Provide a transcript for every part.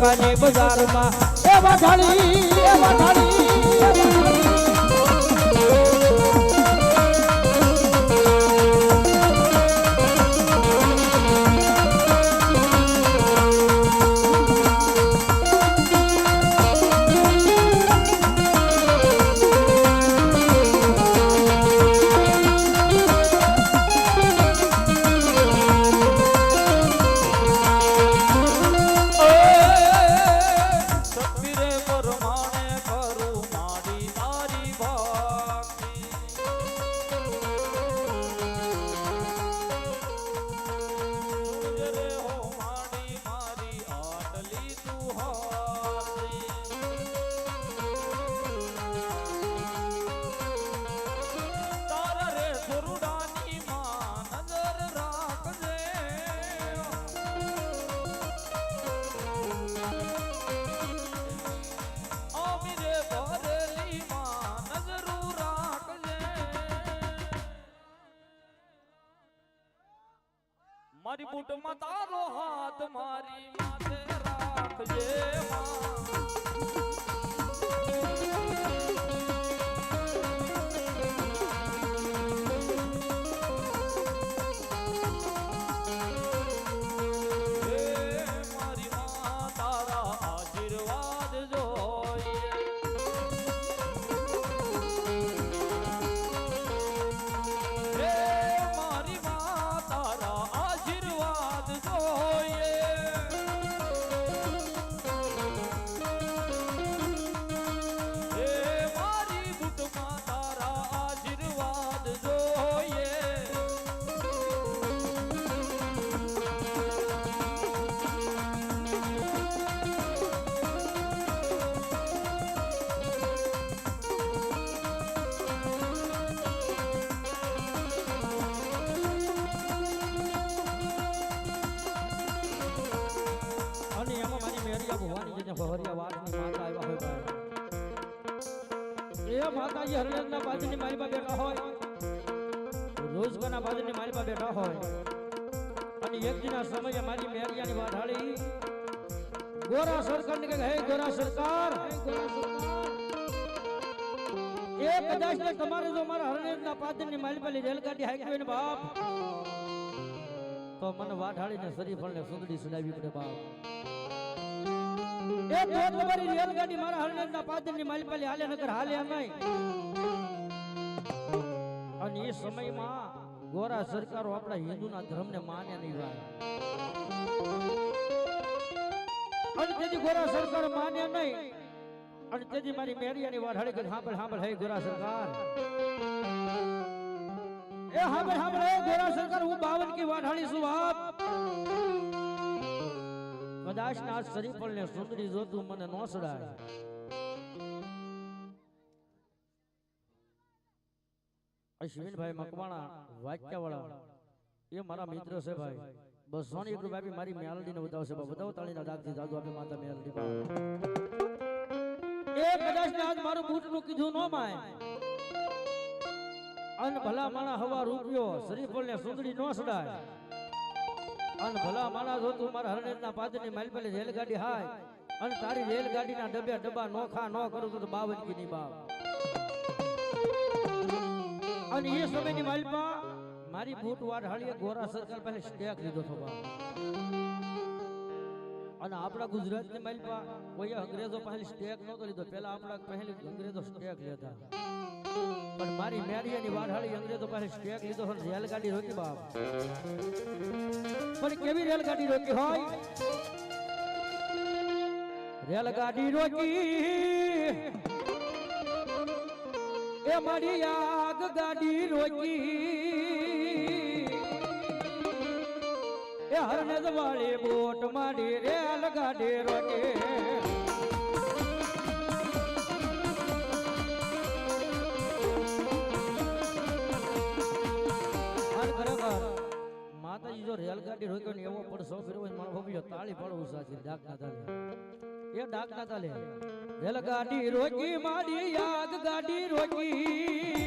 ધંધુકાની બજારમાં. એ વાઠાળી એ વાઠાળી મારી બૂટમાં તારો હાથ મારી માથે રાખજે માં. માતાજી હરણેજના બાજુની મારી પાસે બેઠા હોય. રોજગાના બાજુની મારી પાસે બેઠા હોય. અને એક દિના સમયે મારી મેરિયાની વાઢાળી ગોરા સરકારને કહે, હે ગોરા સરકાર, એ કદાચ ને તમારે જો મારા હરણેજના પાદરની મારી પાસે રેલગાડી હાંકી ને બાપ, તો મને વાઢાળીને શરીફળને સુંદડી સુનાવી પડે બાપ. એ તો તમારી રેલગાડી મારા હરણેજના પાદરની માલપાલી હાલે નગર હાલે નહીં. અને એ સમયમાં ગોરા સરકારો આપણા હિન્દુના ધર્મને માને નહીં વાત અને તેથી ગોરા સરકાર માને નહીં. અને તેથી મારી મેરિયાની વાઢાળી કે સાંભળ સાંભળ હે ગોરા સરકાર. એ સાંભળ સાંભળ હે ગોરા સરકાર, હું બાવન કી વાઢાળી છું બાપ. કદાચ ના શરીફળ ને સુંદરી જોતું મને નો સડાય. અશ્વિનભાઈ મકવાણા વાક્યાવાળા, એ મારા મિત્ર છે ભાઈ. બસો ની એક રૂપિયા મારી મેલડી ને બતાવશે બતાવો તાળી ના દાગથી દાદુ આપે માતા મેલડી એ કદાચ ને આજ મારું બૂટનું કીધું નો માય. અન ભલા માણા હવા રૂપિયો શરીફળ ને સુંદરી નો સડાય. અન ભલા માણા જો તું, મારા હરણેજના પાદરની માલપાલી રેલગાડી હાય. અને તારી રેલગાડીના ડબ્યા ડબ્બા નો ખા, નો કરું તો બાવન કી ની બાપ અને એ સમયની માલપા મારી બૂટ વાડ હાળીએ ગોરા સર્કલ પહેલે સ્ટેક લીધો હતો બાપ. અને આપણા ગુજરાતની માલપા કોઈ અંગ્રેજો પહેલી સ્ટેક નહોતો લીધો. પેલા આપણા પહેલી અંગ્રેજો સ્ટેક લેતા પણ મારી મેરિયાની વાઢાળી અંગ્રેજો પાસે સ્ટેક લીધો હોય રેલગાડી રોકી બાપ. પણ કેવી રેલગાડી રોકી હોય? રેલગાડી રોકી. એ મારી આગ ગાડી રોકી. એ હરનેજ વાળી બોટ મારી રેલગાડી રોકી. જો રેલગાડી રોક્યો ને એવો પણ ફેરવો ને મારો ભવ્યો તાળી પાડવું સાચી ડાક ના તાળી એ ડાક ના તાલે. રેલગાડી રોકી મારી યાદ ગાડી રોકી.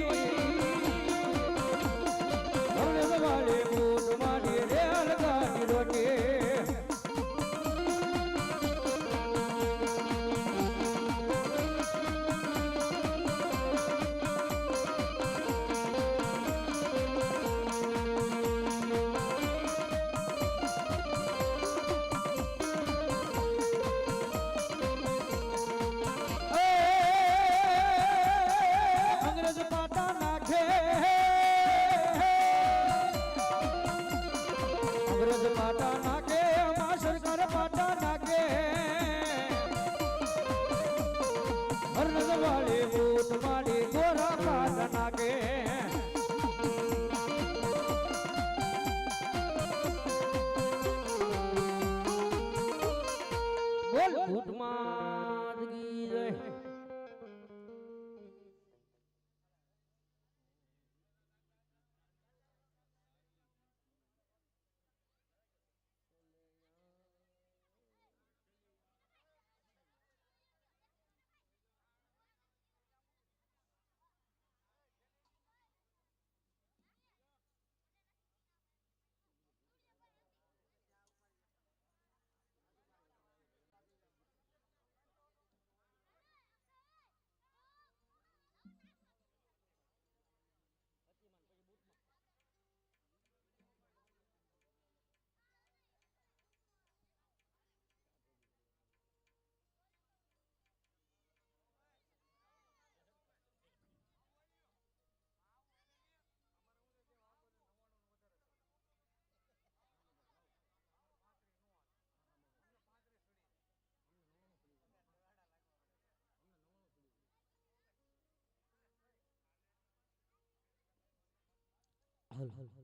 હલ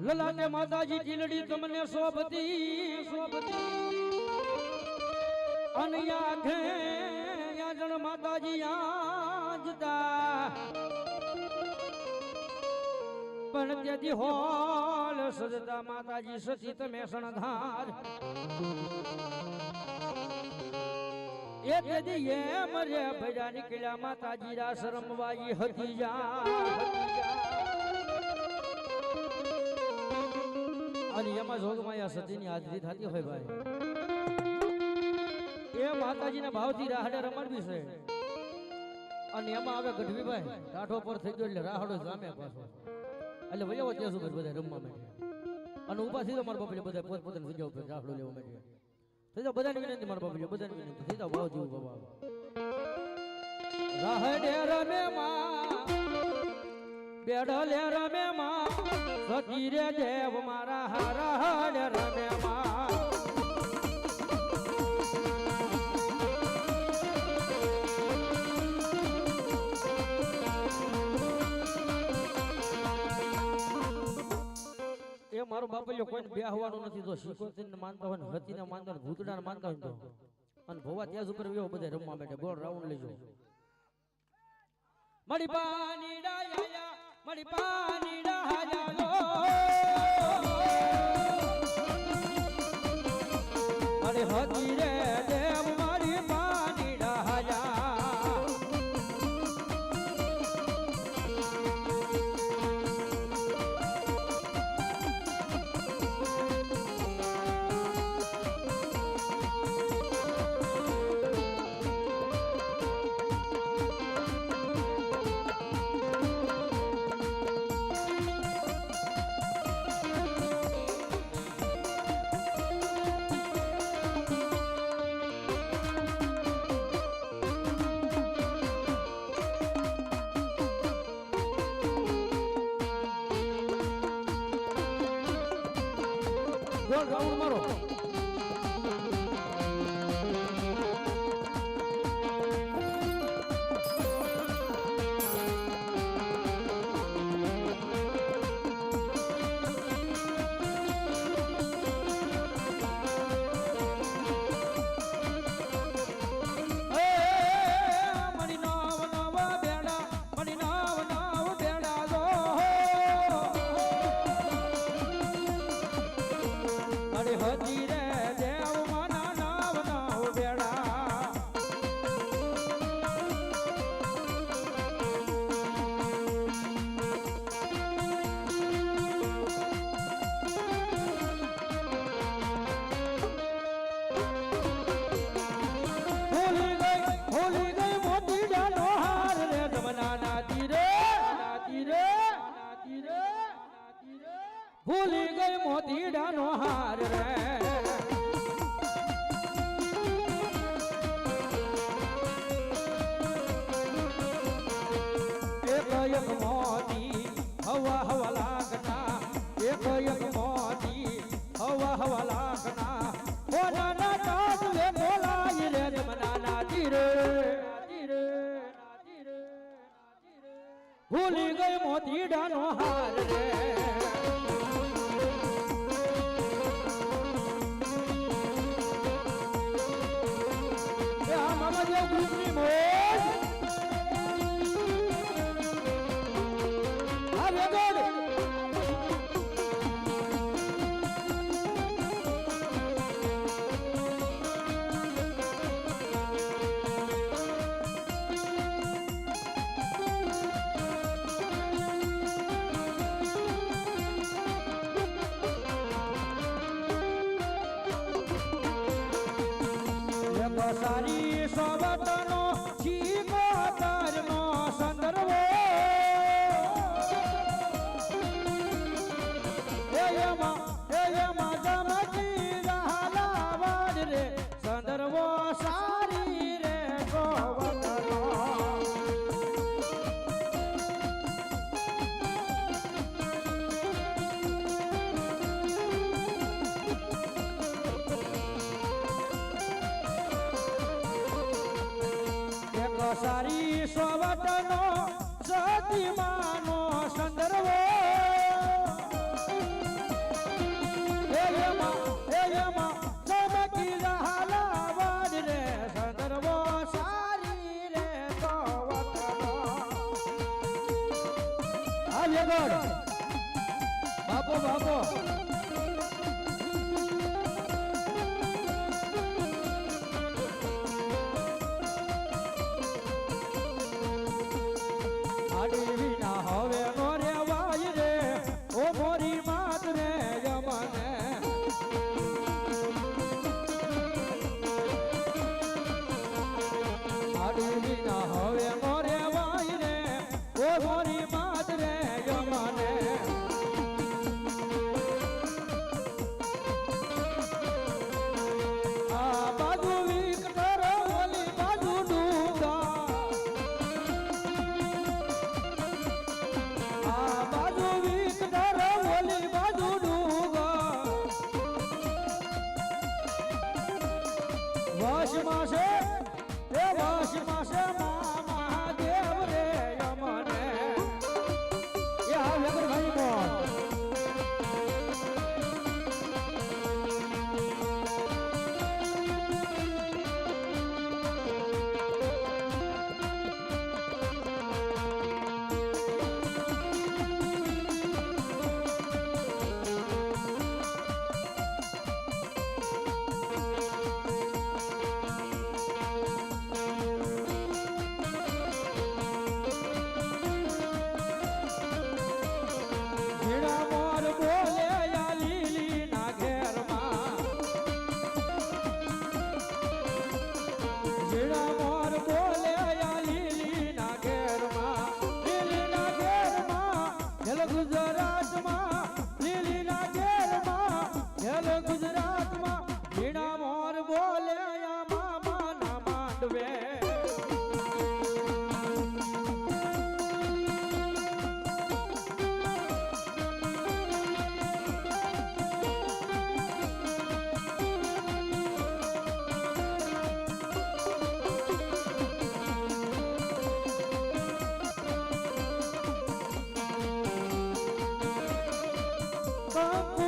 લલાને માતાજી ટીલડી તમને શોભતી શોભતી. અને આંખે યાજણ માતાજી આજતા પણ તેથી હોલ સજતા માતાજી સચી તમે શણધાર એ તેથી એમ રે ભજા નીકળ્યા માતાજી રાસ રમવાઈ હતી જા અને એમાં જોગમાં સતીની હાજરી થતી હોય ભાઈ. માતાજીના ભાવથી રાહડે રમાડવી છે. અને એમાં આવે ગઢવીભાઈ પર થઈ ગયો એટલે રાહડો જામે પાછો. એટલે વયો ત્યાં શું બધા રમવા માંડ્યા અને ઊભા થઈ મારા બાપા બધા પોત પોતાની જગ્યા ઉપર રાહડો લેવા માંડ્યા. થઈ જાઓ, બધાની વિનંતી મારા બાપા બધાની વિનંતી. થઈ જાઓ ભાવ જેવું બાબા રાહડે રમે માં, બેડલે રમે માં સતી રે દેવ મારા હારા રમે માં. મારો બાપલ્યો કોઈને બેહવાનું નથી તો શિકોતીને માનતા હોય ને, હતીને માનતા હોય ભૂતડાને માનતા હોય તો. અને ભોવા ત્યાં ઉપર વ્યવ બધા રમવા માટે બોલ, રાઉન્ડ લેજો. મડી પાની ડાયા મડી પાની ડાયા ગોળ રાઉન્ડ મારો. રે મોતીડાનો હાર રે. એક એક મોતી હવા હવા લાગના, એક એક મોતી હવા હવા લાગના. ઓના નામ લે બોલાય રે જમના તીરે ભૂલી ગઈ મોતીડાનો હાર રે. ડુંગળી સારી সবাটা রায়গড় 十八十 Oh.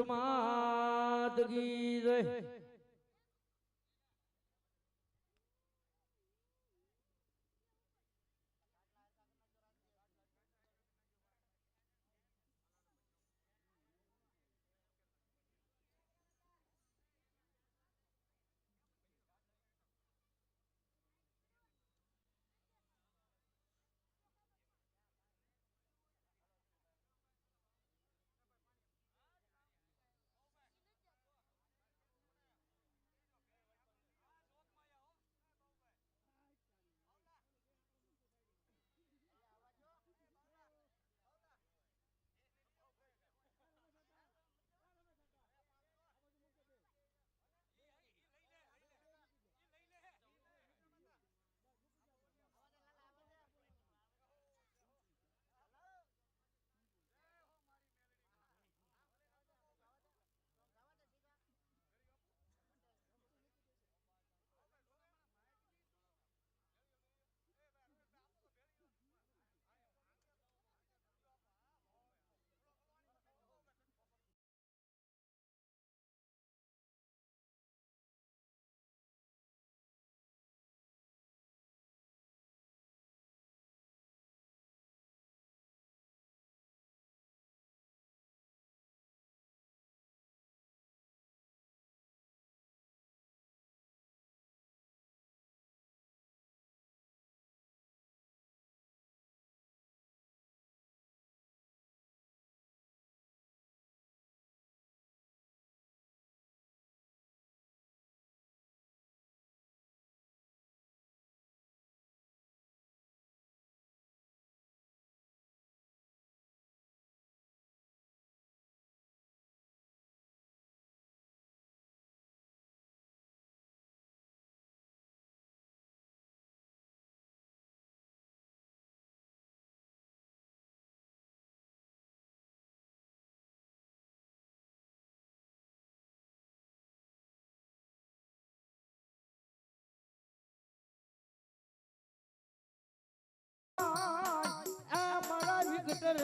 મોઢમાં ગીર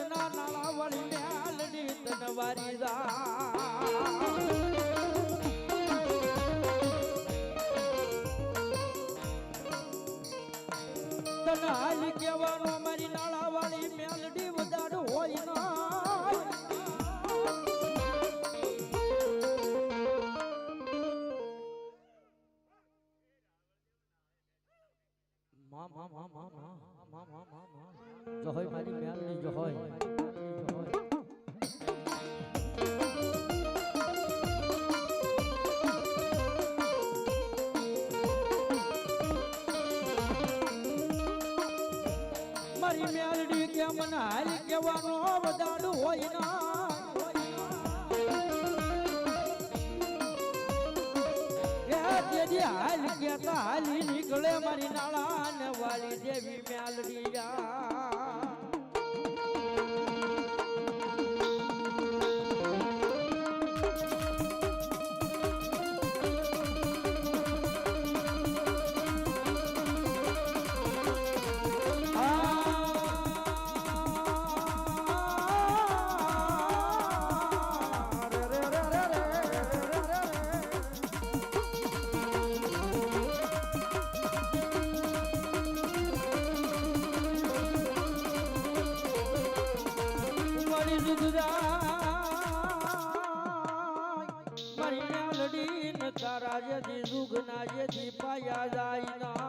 ના નાળા વાળી મ્યાલની તનવારી હાલ કહેવાનો મારી નાળા વાળી મેલડી વધારે જો હોય મારી મેલની જો હોય કેમ નાલ કેવાનો વદાડું હોય ના. તેજી હાલ કેતા હાલી નીકળે મારી નાળા ને વાળી દેવી મેલડી જા તારા જેથી દુઃખ ના જેથી પાયા જાય ના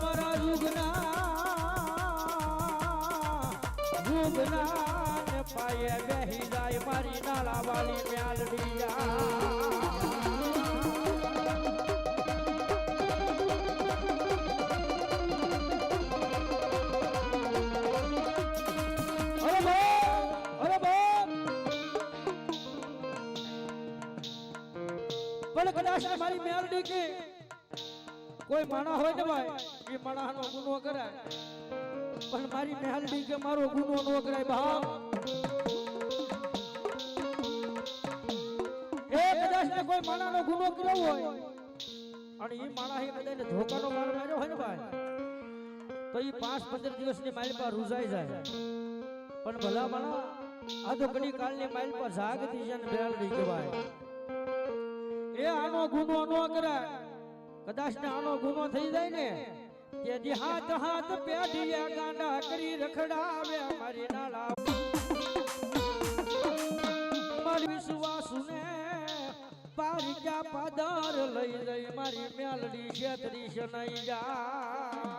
મારા દુઃખના દુઃખના પાયે બેહી જાય મારી નાલા વાળી પણ કદાચ મારી મેલડી કે કોઈ માણા હોય ને ભાઈ, એ માણાનો ગુનો કરાય. પણ મારી મેલડી કે મારો ગુનો ન કરાય બાપ એ કદાચ ને કોઈ માણાનો ગુનો કર્યો હોય, અને એ માણા એ બધાને ધોકાનો માર માર્યો હોય ને ભાઈ, તો એ પાંચ પંદર દિવસની માઇલ પર રૂઝાઈ જાય. પણ ભલા માણા આ તો ઘણી કાળની માઇલ પર જાગતી છે ને બેલડી કહેવાય. એ આનો ગુનો ન કરાય. કદાચ ને આનો ગુનો થઈ જાય ને, તેથી હાથ હાથ પેઢીએ ગાંડા કરી રખડાવે મારી નાળા મારી વિશ્વાસુ ને પારિકા પાદર લઈ લઈ મારી મેલડી છેતરી શનાઈ જા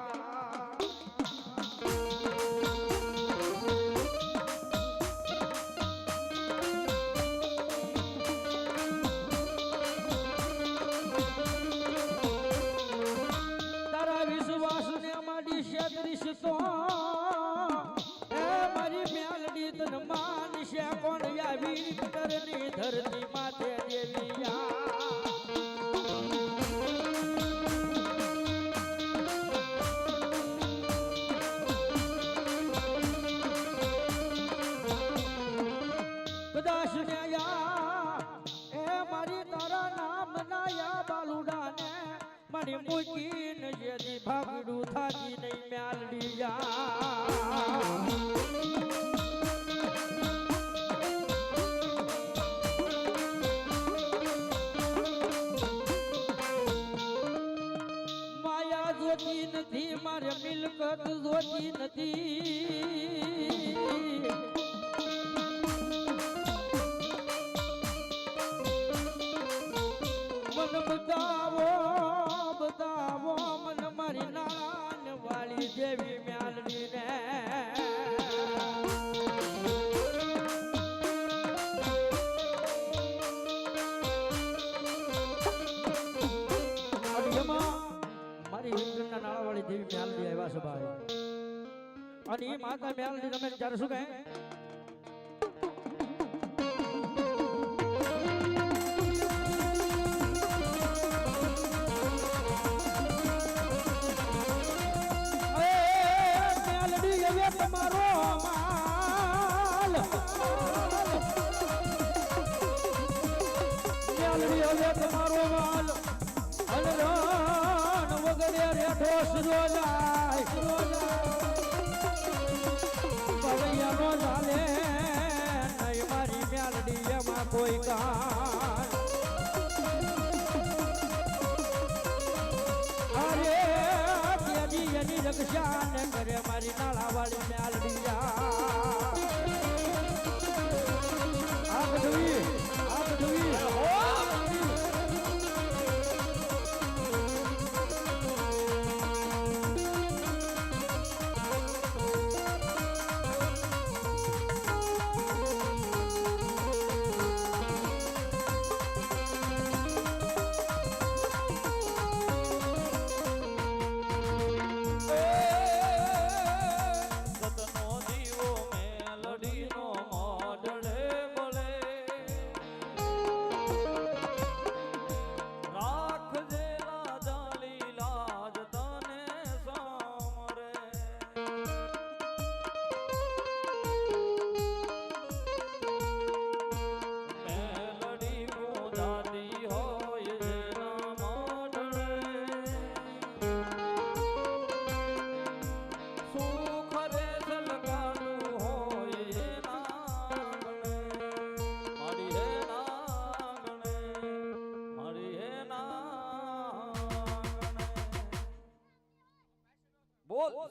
જોતી નથી મારે મિલકત જોતી નથી. અને એ માતા મ્યાલડી તમે જ્યારે શું કહે? તમારો માલ. તમારો માલ. વગડે રેઠો સુરો જાય. કોઈ કાન અરે ત્યાંની એની રક્ષા ને કરે મારી નાળા વાળી ને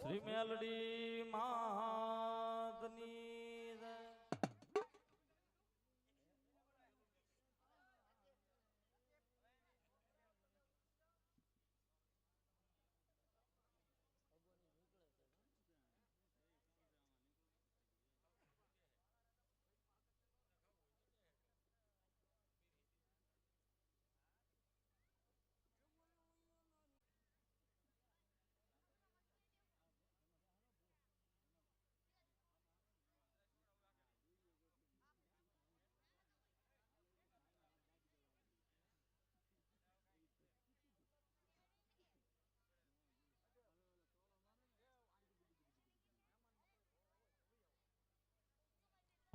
શ્રી મેલડી માતની જય.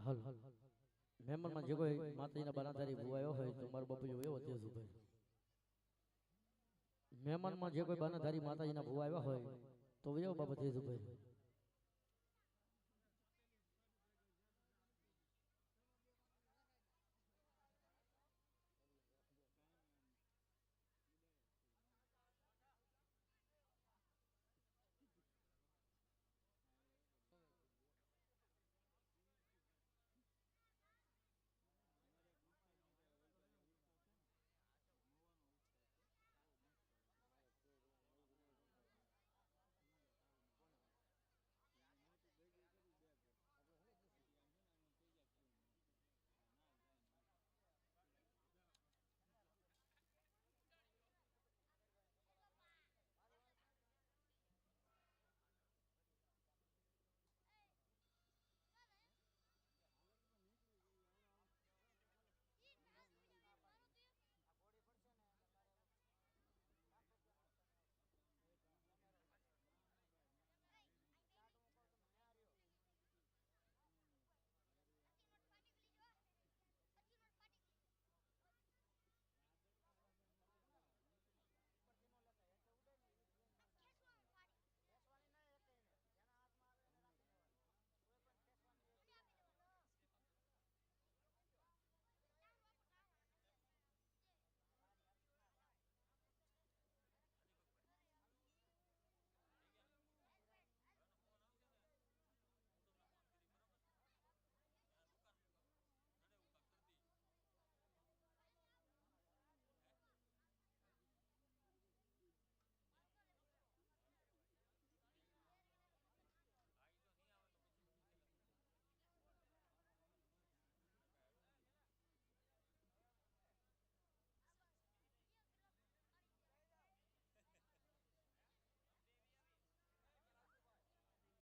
હાલ મહેમાનમાં જે કોઈ માતાજીના બાનાધારી ભુવાયો હોય, તો મારો બાપુ એવો તેજ ઉભે મહેમાનમાં જે કોઈ બાનાધારી માતાજીના ભુવાયો હોય, તો વયો બાબત એ ઊભા